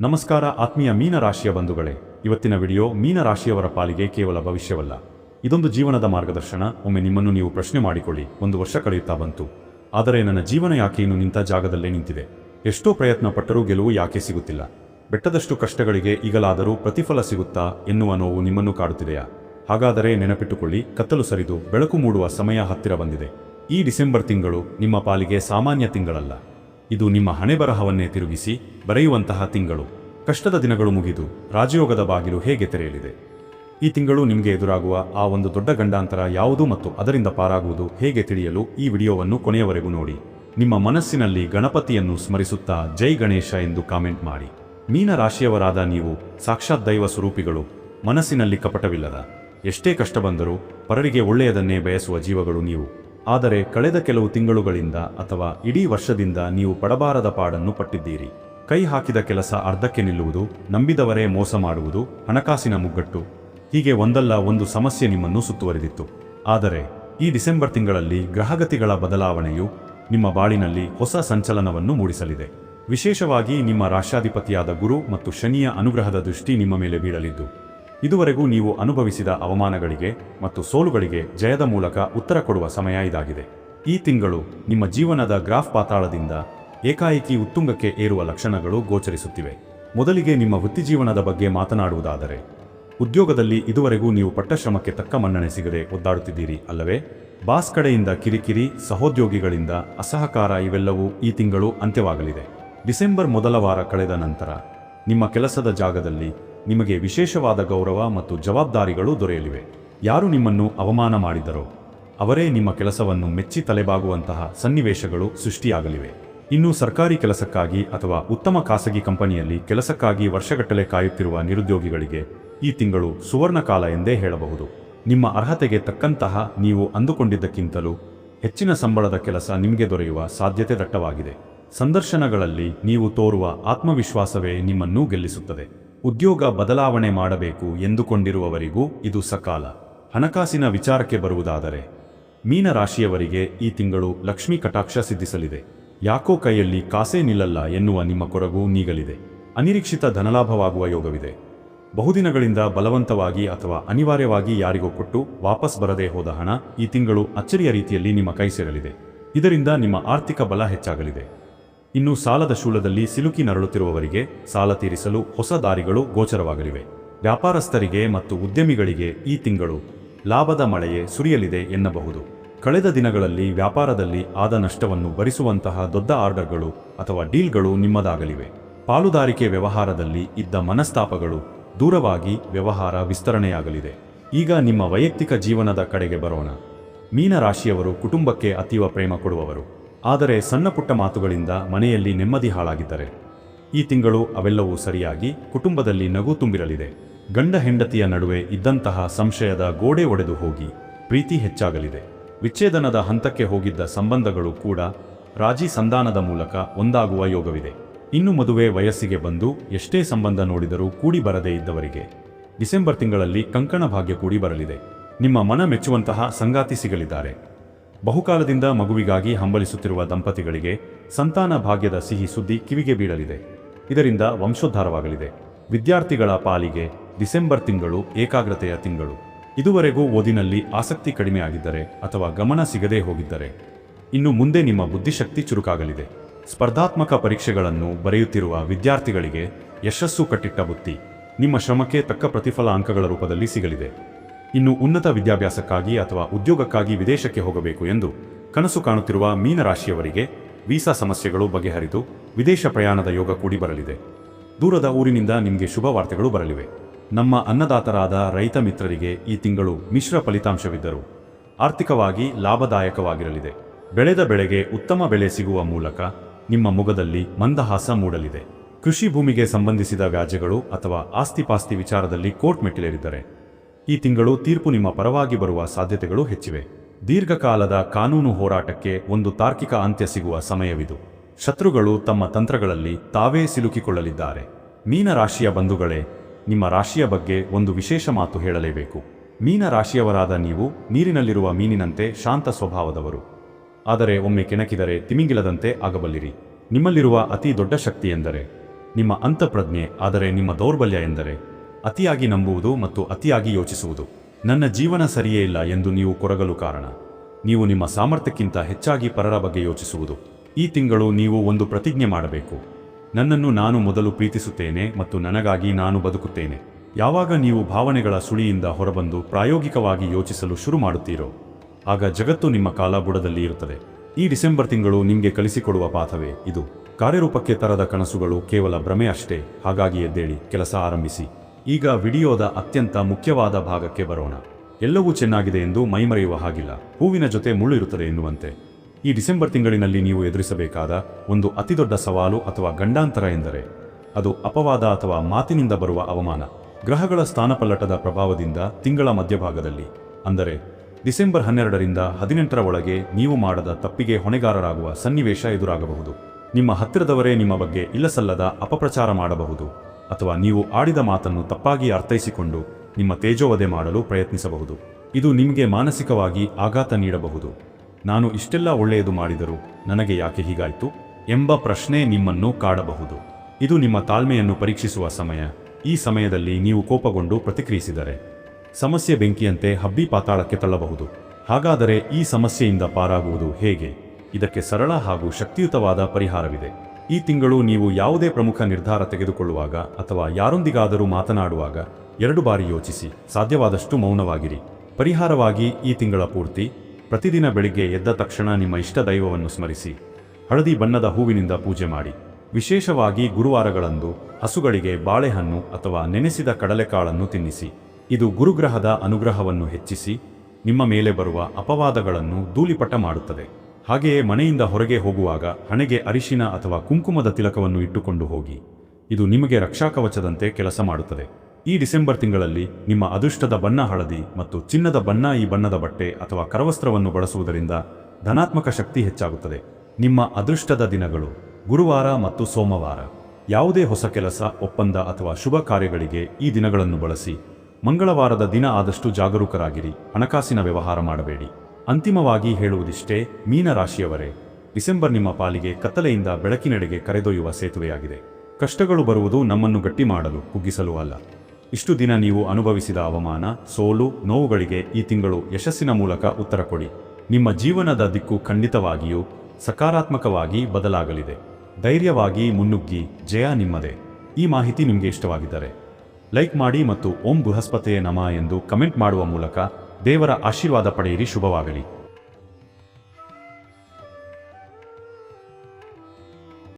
ನಮಸ್ಕಾರ, ಆತ್ಮೀಯ ಮೀನರಾಶಿಯ ಬಂಧುಗಳೇ. ಇವತ್ತಿನ ವಿಡಿಯೋ ಮೀನರಾಶಿಯವರ ಪಾಲಿಗೆ ಕೇವಲ ಭವಿಷ್ಯವಲ್ಲ. ಇದೊಂದು ಜೀವನದ ಮಾರ್ಗದರ್ಶನ. ಒಮ್ಮೆ ನಿಮ್ಮನ್ನು ನೀವು ಪ್ರಶ್ನೆ ಮಾಡಿಕೊಳ್ಳಿ. ಒಂದು ವರ್ಷ ಕಳೆಯುತ್ತಾ ಬಂತು. ಆದರೆ ನನ್ನ ಜೀವನ ಯಾಕೆ ನಿಂತ ಜಾಗದಲ್ಲೇ ನಿಂತಿದೆ? ಎಷ್ಟೋ ಪ್ರಯತ್ನ ಪಟ್ಟರೂ ಗೆಲುವು ಯಾಕೆ ಸಿಗುತ್ತಿಲ್ಲ? ಬೆಟ್ಟದಷ್ಟು ಕಷ್ಟಗಳಿಗೆ ಈಗಲಾದರೂ ಪ್ರತಿಫಲ ಸಿಗುತ್ತಾ ಎನ್ನುವ ನೋವು ನಿಮ್ಮನ್ನು ಕಾಡುತ್ತಿದೆಯಾ? ಹಾಗಾದರೆ ನೆನಪಿಟ್ಟುಕೊಳ್ಳಿ, ಕತ್ತಲು ಸರಿದು ಬೆಳಕು ಮೂಡುವ ಸಮಯ ಹತ್ತಿರ ಬಂದಿದೆ. ಈ ಡಿಸೆಂಬರ್ ತಿಂಗಳು ನಿಮ್ಮ ಪಾಲಿಗೆ ಸಾಮಾನ್ಯ ತಿಂಗಳಲ್ಲ. ಇದು ನಿಮ್ಮ ಹಣೆಬರಹವನ್ನೇ ತಿರುಗಿಸಿ ಬರೆಯುವಂತಹ ತಿಂಗಳು. ಕಷ್ಟದ ದಿನಗಳು ಮುಗಿದು ರಾಜಯೋಗದ ಬಾಗಿಲು ಹೇಗೆ ತೆರೆಯಲಿದೆ? ಈ ತಿಂಗಳು ನಿಮಗೆ ಎದುರಾಗುವ ಆ ಒಂದು ದೊಡ್ಡ ಗಂಡಾಂತರ ಯಾವುದು ಮತ್ತು ಅದರಿಂದ ಪಾರಾಗುವುದು ಹೇಗೆ ತಿಳಿಯಲು ಈ ವಿಡಿಯೋವನ್ನು ಕೊನೆಯವರೆಗೂ ನೋಡಿ. ನಿಮ್ಮ ಮನಸ್ಸಿನಲ್ಲಿ ಗಣಪತಿಯನ್ನು ಸ್ಮರಿಸುತ್ತಾ ಜೈ ಗಣೇಶ ಎಂದು ಕಾಮೆಂಟ್ ಮಾಡಿ. ಮೀನ ರಾಶಿಯವರಾದ ನೀವು ಸಾಕ್ಷಾತ್ ದೈವ ಸ್ವರೂಪಿಗಳು. ಮನಸ್ಸಿನಲ್ಲಿ ಕಪಟವಿಲ್ಲದ. ಎಷ್ಟೇ ಕಷ್ಟ ಬಂದರೂ ಪರರಿಗೆ ಒಳ್ಳೆಯದನ್ನೇ ಬಯಸುವ ಜೀವಗಳು ನೀವು. ಆದರೆ ಕಳೆದ ಕೆಲವು ತಿಂಗಳುಗಳಿಂದ ಅಥವಾ ಇಡೀ ವರ್ಷದಿಂದ ನೀವು ಪಡಬಾರದ ಪಾಡನ್ನು ಪಟ್ಟಿದ್ದೀರಿ. ಕೈ ಹಾಕಿದ ಕೆಲಸ ಅರ್ಧಕ್ಕೆ ನಿಲ್ಲುವುದು, ನಂಬಿದವರೇ ಮೋಸ ಮಾಡುವುದು, ಹಣಕಾಸಿನ ಮುಗ್ಗಟ್ಟು, ಹೀಗೆ ಒಂದಲ್ಲ ಒಂದು ಸಮಸ್ಯೆ ನಿಮ್ಮನ್ನು ಸುತ್ತುವರಿದಿತ್ತು. ಆದರೆ ಈ ಡಿಸೆಂಬರ್ ತಿಂಗಳಲ್ಲಿ ಗ್ರಹಗತಿಗಳ ಬದಲಾವಣೆಯು ನಿಮ್ಮ ಬಾಳಿನಲ್ಲಿ ಹೊಸ ಸಂಚಲನವನ್ನು ಮೂಡಿಸಲಿದೆ. ವಿಶೇಷವಾಗಿ ನಿಮ್ಮ ರಾಷ್ಟ್ರಾಧಿಪತಿಯಾದ ಗುರು ಮತ್ತು ಶನಿಯ ಅನುಗ್ರಹದ ದೃಷ್ಟಿ ನಿಮ್ಮ ಮೇಲೆ ಬೀಳಲಿದ್ದು. ಇದುವರೆಗೂ ನೀವು ಅನುಭವಿಸಿದ ಅವಮಾನಗಳಿಗೆ ಮತ್ತು ಸೋಲುಗಳಿಗೆ ಜಯದ ಮೂಲಕ ಉತ್ತರ ಕೊಡುವ ಸಮಯ ಇದಾಗಿದೆ. ಈ ತಿಂಗಳು ನಿಮ್ಮ ಜೀವನದ ಗ್ರಾಫ್ ಪಾತಾಳದಿಂದ ಏಕಾಏಕಿ ಉತ್ತುಂಗಕ್ಕೆ ಏರುವ ಲಕ್ಷಣಗಳು ಗೋಚರಿಸುತ್ತಿವೆ. ಮೊದಲಿಗೆ ನಿಮ್ಮ ವೃತ್ತಿಜೀವನದ ಬಗ್ಗೆ ಮಾತನಾಡುವುದಾದರೆ, ಉದ್ಯೋಗದಲ್ಲಿ ಇದುವರೆಗೂ ನೀವು ಪಟ್ಟ ಶ್ರಮಕ್ಕೆ ತಕ್ಕ ಮನ್ನಣೆ ಸಿಗದೆ ಒದ್ದಾಡುತ್ತಿದ್ದೀರಿ ಅಲ್ಲವೇ? ಬಾಸ್ ಕಡೆಯಿಂದ ಕಿರಿಕಿರಿ, ಸಹೋದ್ಯೋಗಿಗಳಿಂದ ಅಸಹಕಾರ ಇವೆಲ್ಲವೂ ಈ ತಿಂಗಳು ಅಂತ್ಯವಾಗಲಿದೆ. ಡಿಸೆಂಬರ್ ಮೊದಲ ವಾರ ಕಳೆದ ನಂತರ ನಿಮ್ಮ ಕೆಲಸದ ಜಾಗದಲ್ಲಿ ನಿಮಗೆ ವಿಶೇಷವಾದ ಗೌರವ ಮತ್ತು ಜವಾಬ್ದಾರಿಗಳು ದೊರೆಯಲಿವೆ. ಯಾರು ನಿಮ್ಮನ್ನು ಅವಮಾನ ಮಾಡಿದರೋ, ಅವರೇ ನಿಮ್ಮ ಕೆಲಸವನ್ನು ಮೆಚ್ಚಿ ತಲೆಬಾಗುವಂತಹ ಸನ್ನಿವೇಶಗಳು ಸೃಷ್ಟಿಯಾಗಲಿವೆ. ಇನ್ನು ಸರ್ಕಾರಿ ಕೆಲಸಕ್ಕಾಗಿ ಅಥವಾ ಉತ್ತಮ ಖಾಸಗಿ ಕಂಪನಿಯಲ್ಲಿ ಕೆಲಸಕ್ಕಾಗಿ ವರ್ಷಗಟ್ಟಲೆ ಕಾಯುತ್ತಿರುವ ನಿರುದ್ಯೋಗಿಗಳಿಗೆ ಈ ತಿಂಗಳು ಸುವರ್ಣ ಕಾಲ ಎಂದೇ ಹೇಳಬಹುದು. ನಿಮ್ಮ ಅರ್ಹತೆಗೆ ತಕ್ಕಂತಹ ನೀವು ಅಂದುಕೊಂಡಿದ್ದಕ್ಕಿಂತಲೂ ಹೆಚ್ಚಿನ ಸಂಬಳದ ಕೆಲಸ ನಿಮಗೆ ದೊರೆಯುವ ಸಾಧ್ಯತೆ ದಟ್ಟವಾಗಿದೆ. ಸಂದರ್ಶನಗಳಲ್ಲಿ ನೀವು ತೋರುವ ಆತ್ಮವಿಶ್ವಾಸವೇ ನಿಮ್ಮನ್ನು ಗೆಲ್ಲಿಸುತ್ತದೆ. ಉದ್ಯೋಗ ಬದಲಾವಣೆ ಮಾಡಬೇಕು ಎಂದುಕೊಂಡಿರುವವರಿಗೂ ಇದು ಸಕಾಲ. ಹಣಕಾಸಿನ ವಿಚಾರಕ್ಕೆ ಬರುವುದಾದರೆ ಮೀನರಾಶಿಯವರಿಗೆ ಈ ತಿಂಗಳು ಲಕ್ಷ್ಮೀ ಕಟಾಕ್ಷ ಸಿದ್ಧಿಸಲಿದೆ. ಯಾಕೋ ಕೈಯಲ್ಲಿ ಕಾಸೇ ನಿಲ್ಲಲ್ಲ ಎನ್ನುವ ನಿಮ್ಮ ಕೊರಗು ನೀಗಲಿದೆ. ಅನಿರೀಕ್ಷಿತ ಧನಲಾಭವಾಗುವ ಯೋಗವಿದೆ. ಬಹುದಿನಗಳಿಂದ ಬಲವಂತವಾಗಿ ಅಥವಾ ಅನಿವಾರ್ಯವಾಗಿ ಯಾರಿಗೋ ಕೊಟ್ಟು ವಾಪಸ್ ಬರದೇ ಹೋದ ಹಣ ಈ ತಿಂಗಳು ಅಚ್ಚರಿಯ ರೀತಿಯಲ್ಲಿ ನಿಮ್ಮ ಕೈ ಸೇರಲಿದೆ. ಇದರಿಂದ ನಿಮ್ಮ ಆರ್ಥಿಕ ಬಲ ಹೆಚ್ಚಾಗಲಿದೆ. ಇನ್ನು ಸಾಲದ ಶೂಲದಲ್ಲಿ ಸಿಲುಕಿ ನರಳುತ್ತಿರುವವರಿಗೆ ಸಾಲ ತೀರಿಸಲು ಹೊಸ ದಾರಿಗಳು ಗೋಚರವಾಗಲಿವೆ. ವ್ಯಾಪಾರಸ್ಥರಿಗೆ ಮತ್ತು ಉದ್ಯಮಿಗಳಿಗೆ ಈ ತಿಂಗಳು ಲಾಭದ ಮಳೆಯೇ ಸುರಿಯಲಿದೆ ಎನ್ನಬಹುದು. ಕಳೆದ ದಿನಗಳಲ್ಲಿ ವ್ಯಾಪಾರದಲ್ಲಿ ಆದ ನಷ್ಟವನ್ನು ಭರಿಸುವಂತಹ ದೊಡ್ಡ ಆರ್ಡರ್ಗಳು ಅಥವಾ ಡೀಲ್ಗಳು ನಿಮ್ಮದಾಗಲಿವೆ. ಪಾಲುದಾರಿಕೆ ವ್ಯವಹಾರದಲ್ಲಿ ಇದ್ದ ಮನಸ್ತಾಪಗಳು ದೂರವಾಗಿ ವ್ಯವಹಾರ ವಿಸ್ತರಣೆಯಾಗಲಿದೆ. ಈಗ ನಿಮ್ಮ ವೈಯಕ್ತಿಕ ಜೀವನದ ಕಡೆಗೆ ಬರೋಣ. ಮೀನರಾಶಿಯವರು ಕುಟುಂಬಕ್ಕೆ ಅತೀವ ಪ್ರೇಮ ಕೊಡುವವರು. ಆದರೆ ಸಣ್ಣಪುಟ್ಟ ಮಾತುಗಳಿಂದ ಮನೆಯಲ್ಲಿ ನೆಮ್ಮದಿ ಹಾಳಾಗಿದ್ದರೆ. ಈ ತಿಂಗಳು ಅವೆಲ್ಲವೂ ಸರಿಯಾಗಿ ಕುಟುಂಬದಲ್ಲಿ ನಗು ತುಂಬಿರಲಿದೆ. ಗಂಡ ಹೆಂಡತಿಯ ನಡುವೆ ಇದ್ದಂತಹ ಸಂಶಯದ ಗೋಡೆ ಒಡೆದು ಹೋಗಿ ಪ್ರೀತಿ ಹೆಚ್ಚಾಗಲಿದೆ. ವಿಚ್ಛೇದನದ ಹಂತಕ್ಕೆ ಹೋಗಿದ್ದ ಸಂಬಂಧಗಳು ಕೂಡ ರಾಜಿ ಸಂಧಾನದ ಮೂಲಕ ಒಂದಾಗುವ ಯೋಗವಿದೆ. ಇನ್ನು ಮದುವೆ ವಯಸ್ಸಿಗೆ ಬಂದು ಎಷ್ಟೇ ಸಂಬಂಧ ನೋಡಿದರೂ ಕೂಡಿ ಬರದೇ ಇದ್ದವರಿಗೆ ಡಿಸೆಂಬರ್ ತಿಂಗಳಲ್ಲಿ ಕಂಕಣ ಭಾಗ್ಯ ಕೂಡಿ ಬರಲಿದೆ. ನಿಮ್ಮ ಮನ ಮೆಚ್ಚುವಂತಹ ಸಂಗಾತಿ ಸಿಗಲಿದ್ದಾರೆ. ಬಹುಕಾಲದಿಂದ ಮಗುವಿಗಾಗಿ ಹಂಬಲಿಸುತ್ತಿರುವ ದಂಪತಿಗಳಿಗೆ ಸಂತಾನ ಭಾಗ್ಯದ ಸಿಹಿ ಸುದ್ದಿ ಕಿವಿಗೆ ಬೀಳಲಿದೆ. ಇದರಿಂದ ವಂಶೋದ್ಧಾರವಾಗಲಿದೆ. ವಿದ್ಯಾರ್ಥಿಗಳ ಪಾಲಿಗೆ ಡಿಸೆಂಬರ್ ತಿಂಗಳು ಏಕಾಗ್ರತೆಯ ತಿಂಗಳು. ಇದುವರೆಗೂ ಓದಿನಲ್ಲಿ ಆಸಕ್ತಿ ಕಡಿಮೆಯಾಗಿದ್ದರೆ ಅಥವಾ ಗಮನ ಸಿಗದೇ ಹೋಗಿದ್ದರೆ. ಇನ್ನು ಮುಂದೆ ನಿಮ್ಮ ಬುದ್ಧಿಶಕ್ತಿ ಚುರುಕಾಗಲಿದೆ. ಸ್ಪರ್ಧಾತ್ಮಕ ಪರೀಕ್ಷೆಗಳನ್ನು ಬರೆಯುತ್ತಿರುವ ವಿದ್ಯಾರ್ಥಿಗಳಿಗೆ ಯಶಸ್ಸು ಕಟ್ಟಿಟ್ಟ ಬುತ್ತಿ. ನಿಮ್ಮ ಶ್ರಮಕ್ಕೆ ತಕ್ಕ ಪ್ರತಿಫಲ ಅಂಕಗಳ ರೂಪದಲ್ಲಿ ಸಿಗಲಿದೆ. ಇನ್ನು ಉನ್ನತ ವಿದ್ಯಾಭ್ಯಾಸಕ್ಕಾಗಿ ಅಥವಾ ಉದ್ಯೋಗಕ್ಕಾಗಿ ವಿದೇಶಕ್ಕೆ ಹೋಗಬೇಕು ಎಂದು ಕನಸು ಕಾಣುತ್ತಿರುವ ಮೀನರಾಶಿಯವರಿಗೆ ವೀಸಾ ಸಮಸ್ಯೆಗಳು ಬಗೆಹರಿದು ವಿದೇಶ ಪ್ರಯಾಣದ ಯೋಗ ಕೂಡಿ ಬರಲಿದೆ. ದೂರದ ಊರಿನಿಂದ ನಿಮಗೆ ಶುಭ ವಾರ್ತೆಗಳು ಬರಲಿವೆ. ನಮ್ಮ ಅನ್ನದಾತರಾದ ರೈತ ಮಿತ್ರರಿಗೆ ಈ ತಿಂಗಳು ಮಿಶ್ರ ಫಲಿತಾಂಶವಿದ್ದರು ಆರ್ಥಿಕವಾಗಿ ಲಾಭದಾಯಕವಾಗಿರಲಿದೆ. ಬೆಳೆದ ಬೆಳೆಗೆ ಉತ್ತಮ ಬೆಲೆ ಸಿಗುವ ಮೂಲಕ ನಿಮ್ಮ ಮುಗದಲ್ಲಿ ಮಂದಹಾಸ ಮೂಡಲಿದೆ. ಕೃಷಿ ಭೂಮಿಗೆ ಸಂಬಂಧಿಸಿದ ವ್ಯಾಜ್ಯಗಳು ಅಥವಾ ಆಸ್ತಿಪಾಸ್ತಿ ವಿಚಾರದಲ್ಲಿ ಕೋರ್ಟ್ ಮೆಟ್ಟಿಲೇರಿದ್ದರೆ ಈ ತಿಂಗಳು ತೀರ್ಪು ನಿಮ್ಮ ಪರವಾಗಿ ಬರುವ ಸಾಧ್ಯತೆಗಳು ಹೆಚ್ಚಿವೆ. ದೀರ್ಘಕಾಲದ ಕಾನೂನು ಹೋರಾಟಕ್ಕೆ ಒಂದು ತಾರ್ಕಿಕ ಅಂತ್ಯ ಸಿಗುವ ಸಮಯವಿದು. ಶತ್ರುಗಳು ತಮ್ಮ ತಂತ್ರಗಳಲ್ಲಿ ತಾವೇ ಸಿಲುಕಿಕೊಳ್ಳಲಿದ್ದಾರೆ. ಮೀನ ರಾಶಿಯ ಬಂಧುಗಳೇ, ನಿಮ್ಮ ರಾಶಿಯ ಬಗ್ಗೆ ಒಂದು ವಿಶೇಷ ಮಾತು ಹೇಳಲೇಬೇಕು. ಮೀನ ರಾಶಿಯವರಾದ ನೀವು ನೀರಿನಲ್ಲಿರುವ ಮೀನಿನಂತೆ ಶಾಂತ ಸ್ವಭಾವದವರು. ಆದರೆ ಒಮ್ಮೆ ಕೆಣಕಿದರೆ ತಿಮಿಂಗಿಲದಂತೆ ಆಗಬಲ್ಲಿರಿ. ನಿಮ್ಮಲ್ಲಿರುವ ಅತಿ ದೊಡ್ಡ ಶಕ್ತಿ ಎಂದರೆ, ನಿಮ್ಮ ಅಂತಃಪ್ರಜ್ಞೆ, ಆದರೆ ನಿಮ್ಮ ದೌರ್ಬಲ್ಯ ಎಂದರೆ ಅತಿಯಾಗಿ ನಂಬುವುದು ಮತ್ತು ಅತಿಯಾಗಿ ಯೋಚಿಸುವುದು. ನನ್ನ ಜೀವನ ಸರಿಯೇ ಇಲ್ಲ ಎಂದು ನೀವು ಕೊರಗಲು ಕಾರಣ. ನೀವು ನಿಮ್ಮ ಸಾಮರ್ಥ್ಯಕ್ಕಿಂತ ಹೆಚ್ಚಾಗಿ ಪರರ ಬಗ್ಗೆ ಯೋಚಿಸುವುದು. ಈ ತಿಂಗಳು ನೀವು ಒಂದು ಪ್ರತಿಜ್ಞೆ ಮಾಡಬೇಕು. ನನ್ನನ್ನು ನಾನು ಮೊದಲು ಪ್ರೀತಿಸುತ್ತೇನೆ ಮತ್ತು ನನಗಾಗಿ ನಾನು ಬದುಕುತ್ತೇನೆ. ಯಾವಾಗ ನೀವು ಭಾವನೆಗಳ ಸುಳಿಯಿಂದ ಹೊರಬಂದು ಪ್ರಾಯೋಗಿಕವಾಗಿ ಯೋಚಿಸಲು ಶುರು ಮಾಡುತ್ತೀರೋ, ಆಗ ಜಗತ್ತು ನಿಮ್ಮ ಕಾಲ ಬುಡದಲ್ಲಿ ಇರುತ್ತದೆ. ಈ ಡಿಸೆಂಬರ್ ತಿಂಗಳು ನಿಮಗೆ ಕಲಿಸಿಕೊಡುವ ಪಾಠವೇ ಇದು. ಕಾರ್ಯರೂಪಕ್ಕೆ ತರದ ಕನಸುಗಳು ಕೇವಲ ಭ್ರಮೆ ಅಷ್ಟೇ. ಹಾಗಾಗಿ ಎದ್ದೇಳಿ, ಕೆಲಸ ಆರಂಭಿಸಿ. ಈಗ ವಿಡಿಯೋದ ಅತ್ಯಂತ ಮುಖ್ಯವಾದ ಭಾಗಕ್ಕೆ ಬರೋಣ. ಎಲ್ಲವೂ ಚೆನ್ನಾಗಿದೆ ಎಂದು ಮೈಮರೆಯುವ ಹಾಗಿಲ್ಲ. ಹೂವಿನ ಜೊತೆ ಮುಳ್ಳು ಇರುತ್ತದೆ ಎನ್ನುವಂತೆ. ಈ ಡಿಸೆಂಬರ್ ತಿಂಗಳಿನಲ್ಲಿ ನೀವು ಎದುರಿಸಬೇಕಾದ ಒಂದು ಅತಿದೊಡ್ಡ ಸವಾಲು ಅಥವಾ ಗಂಡಾಂತರ ಎಂದರೆ, ಅದು ಅಪವಾದ ಅಥವಾ ಮಾತಿನಿಂದ ಬರುವ ಅವಮಾನ. ಗ್ರಹಗಳ ಸ್ಥಾನಪಲ್ಲಟದ ಪ್ರಭಾವದಿಂದ ತಿಂಗಳ ಮಧ್ಯಭಾಗದಲ್ಲಿ. ಅಂದರೆ, ಡಿಸೆಂಬರ್ ಹನ್ನೆರಡರಿಂದ ಹದಿನೆಂಟರ ಒಳಗೆ ನೀವು ಮಾಡದ ತಪ್ಪಿಗೆ ಹೊಣೆಗಾರರಾಗುವ ಸನ್ನಿವೇಶ ಎದುರಾಗಬಹುದು. ನಿಮ್ಮ ಹತ್ತಿರದವರೇ ನಿಮ್ಮ ಬಗ್ಗೆ ಇಲ್ಲಸಲ್ಲದ ಅಪಪ್ರಚಾರ ಮಾಡಬಹುದು. ಅಥವಾ ನೀವು ಆಡಿದ ಮಾತನ್ನು ತಪ್ಪಾಗಿ ಅರ್ಥೈಸಿಕೊಂಡು ನಿಮ್ಮ ತೇಜೋವಧೆ ಮಾಡಲು ಪ್ರಯತ್ನಿಸಬಹುದು. ಇದು ನಿಮಗೆ ಮಾನಸಿಕವಾಗಿ ಆಘಾತ ನೀಡಬಹುದು. ನಾನು ಇಷ್ಟೆಲ್ಲ ಒಳ್ಳೆಯದು ಮಾಡಿದರೂ ನನಗೆ ಯಾಕೆ ಹೀಗಾಯಿತು ಎಂಬ ಪ್ರಶ್ನೆ ನಿಮ್ಮನ್ನು ಕಾಡಬಹುದು. ಇದು ನಿಮ್ಮ ತಾಳ್ಮೆಯನ್ನು ಪರೀಕ್ಷಿಸುವ ಸಮಯ. ಈ ಸಮಯದಲ್ಲಿ ನೀವು ಕೋಪಗೊಂಡು ಪ್ರತಿಕ್ರಿಯಿಸಿದರೆ. ಸಮಸ್ಯೆ ಬೆಂಕಿಯಂತೆ ಹಬ್ಬಿ ಪಾತಾಳಕ್ಕೆ ತಳ್ಳಬಹುದು. ಹಾಗಾದರೆ ಈ ಸಮಸ್ಯೆಯಿಂದ ಪಾರಾಗುವುದು ಹೇಗೆ? ಇದಕ್ಕೆ ಸರಳ ಹಾಗೂ ಶಕ್ತಿಯುತವಾದ ಪರಿಹಾರವಿದೆ. ಈ ತಿಂಗಳು ನೀವು ಯಾವುದೇ ಪ್ರಮುಖ ನಿರ್ಧಾರ ತೆಗೆದುಕೊಳ್ಳುವಾಗ ಅಥವಾ ಯಾರೊಂದಿಗಾದರೂ ಮಾತನಾಡುವಾಗ ಎರಡು ಬಾರಿ ಯೋಚಿಸಿ, ಸಾಧ್ಯವಾದಷ್ಟು ಮೌನವಾಗಿರಿ. ಪರಿಹಾರವಾಗಿ ಈ ತಿಂಗಳ ಪೂರ್ತಿ, ಪ್ರತಿದಿನ ಬೆಳಿಗ್ಗೆ ಎದ್ದ ತಕ್ಷಣ ನಿಮ್ಮ ಇಷ್ಟ ದೈವವನ್ನು ಸ್ಮರಿಸಿ, ಹಳದಿ ಬಣ್ಣದ ಹೂವಿನಿಂದ ಪೂಜೆ ಮಾಡಿ. ವಿಶೇಷವಾಗಿ ಗುರುವಾರಗಳಂದು ಹಸುಗಳಿಗೆ ಬಾಳೆಹಣ್ಣು ಅಥವಾ ನೆನೆಸಿದ ಕಡಲೆಕಾಳನ್ನು ತಿನ್ನಿಸಿ. ಇದು ಗುರುಗ್ರಹದ ಅನುಗ್ರಹವನ್ನು ಹೆಚ್ಚಿಸಿ, ನಿಮ್ಮ ಮೇಲೆ ಬರುವ ಅಪವಾದಗಳನ್ನು ಧೂಳಿಪಟ ಮಾಡುತ್ತದೆ. ಹಾಗೆಯೇ ಮನೆಯಿಂದ ಹೊರಗೆ ಹೋಗುವಾಗ ಹಣೆಗೆ ಅರಿಶಿನ ಅಥವಾ ಕುಂಕುಮದ ತಿಲಕವನ್ನು ಇಟ್ಟುಕೊಂಡು ಹೋಗಿ. ಇದು ನಿಮಗೆ ರಕ್ಷಾಕವಚದಂತೆ ಕೆಲಸ ಮಾಡುತ್ತದೆ. ಈ ಡಿಸೆಂಬರ್ ತಿಂಗಳಲ್ಲಿ ನಿಮ್ಮ ಅದೃಷ್ಟದ ಬಣ್ಣ ಹಳದಿ ಮತ್ತು ಚಿನ್ನದ ಬಣ್ಣ ಈ ಬಣ್ಣದ ಬಟ್ಟೆ ಅಥವಾ ಕರವಸ್ತ್ರವನ್ನು ಬಳಸುವುದರಿಂದ ಧನಾತ್ಮಕ ಶಕ್ತಿ ಹೆಚ್ಚಾಗುತ್ತದೆ. ನಿಮ್ಮ ಅದೃಷ್ಟದ ದಿನಗಳು ಗುರುವಾರ ಮತ್ತು ಸೋಮವಾರ. ಯಾವುದೇ ಹೊಸ ಕೆಲಸ, ಒಪ್ಪಂದ ಅಥವಾ ಶುಭ ಕಾರ್ಯಗಳಿಗೆ ಈ ದಿನಗಳನ್ನು ಬಳಸಿ. ಮಂಗಳವಾರದ ದಿನ ಆದಷ್ಟು ಜಾಗರೂಕರಾಗಿರಿ. ಹಣಕಾಸಿನ ವ್ಯವಹಾರ ಮಾಡಬೇಡಿ. ಅಂತಿಮವಾಗಿ ಹೇಳುವುದಿಷ್ಟೇ ಮೀನರಾಶಿಯವರೇ, ಡಿಸೆಂಬರ್ ನಿಮ್ಮ ಪಾಲಿಗೆ ಕತ್ತಲೆಯಿಂದ ಬೆಳಕಿನೆಡೆಗೆ ಕರೆದೊಯ್ಯುವ ಸೇತುವೆಯಾಗಿದೆ. ಕಷ್ಟಗಳು ಬರುವುದು ನಮ್ಮನ್ನು ಗಟ್ಟಿ ಮಾಡಲು, ಕುಗ್ಗಿಸಲು ಅಲ್ಲ. ಇಷ್ಟು ದಿನ ನೀವು ಅನುಭವಿಸಿದ ಅವಮಾನ, ಸೋಲು, ನೋವುಗಳಿಗೆ ಈ ತಿಂಗಳು ಯಶಸ್ಸಿನ ಮೂಲಕ ಉತ್ತರ ಕೊಡಿ. ನಿಮ್ಮ ಜೀವನದ ದಿಕ್ಕು ಖಂಡಿತವಾಗಿಯೂ ಸಕಾರಾತ್ಮಕವಾಗಿ ಬದಲಾಗಲಿದೆ. ಧೈರ್ಯವಾಗಿ ಮುನ್ನುಗ್ಗಿ, ಜಯ ನಿಮ್ಮದೇ. ಈ ಮಾಹಿತಿ ನಿಮಗೆ ಇಷ್ಟವಾಗಿದ್ದರೆ, ಲೈಕ್ ಮಾಡಿ ಮತ್ತು ಓಂ ಬೃಹಸ್ಪತಿಯೇ ನಮ ಎಂದು ಕಮೆಂಟ್ ಮಾಡುವ ಮೂಲಕ ದೇವರ ಆಶೀರ್ವಾದ ಪಡೆಯಿರಿ ಶುಭವಾಗಲಿ.